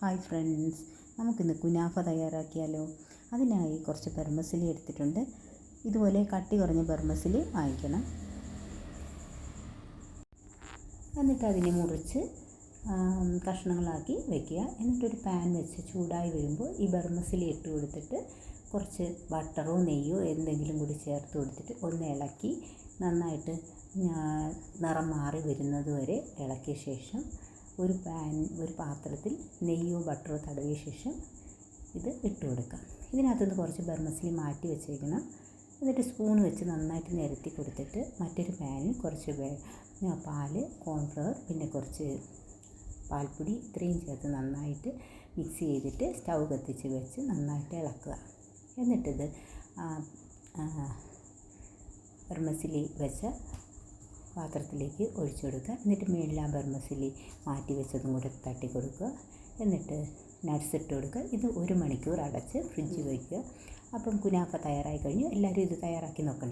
Hi friends നമുക്കിന്ന് കുനാഫ തയ്യാറാക്കിയാലോ? അതിനായി കുറച്ച് പെർമസിലി എടുത്തിട്ടുണ്ട്. ഇതുപോലെ കട്ടി കുറഞ്ഞ പെർമസിലി വാങ്ങിക്കണം എന്നിട്ട് അതിനെ മുറിച്ച് കഷ്ണങ്ങളാക്കി വെക്കുക. എന്നിട്ടൊരു പാൻ വെച്ച് ചൂടായി വരുമ്പോൾ ഈ ബർമസിലി ഇട്ട് കൊടുത്തിട്ട് കുറച്ച് ബട്ടറോ നെയ്യോ എന്തെങ്കിലും കൂടി ചേർത്ത് കൊടുത്തിട്ട് ഒന്ന് ഇളക്കി നന്നായിട്ട് നിറം മാറി വരുന്നത് വരെ ഇളക്കിയ ശേഷം ഒരു പാൻ ഒരു പാത്രത്തിൽ നെയ്യോ ബട്ടറോ തടവിയ ശേഷം ഇത് ഇട്ട് കൊടുക്കുക ഇതിനകത്തുനിന്ന് കുറച്ച് ബർമസിലി മാറ്റി വെച്ചേക്കണം. എന്നിട്ട് സ്പൂൺ വെച്ച് നന്നായിട്ട് നിരത്തി കൊടുത്തിട്ട് മറ്റൊരു പാനിൽ കുറച്ച് പാൽ കോൺഫ്ലവർ പിന്നെ കുറച്ച് പാൽപ്പൊടി ഇത്രയും ചേർത്ത് നന്നായിട്ട് മിക്സ് ചെയ്തിട്ട് സ്റ്റൗ കത്തിച്ച് വെച്ച് നന്നായിട്ട് ഇളക്കുക. എന്നിട്ടിത് ബർമസിലി വെച്ച പാത്രത്തിലേക്ക് ഒഴിച്ചു കൊടുക്കുക. എന്നിട്ട് മേളിൽ ആ ബർമസിലി മാറ്റി വെച്ചതും കൂടെ തട്ടി കൊടുക്കുക. എന്നിട്ട് നട്ട്സ് ഇട്ട് കൊടുക്കുക. ഇത് ഒരു മണിക്കൂർ അടച്ച് ഫ്രിഡ്ജിൽ വയ്ക്കുക അപ്പം കുനാഫ തയ്യാറായി കഴിഞ്ഞു. എല്ലാവരും ഇത് തയ്യാറാക്കി നോക്കണം.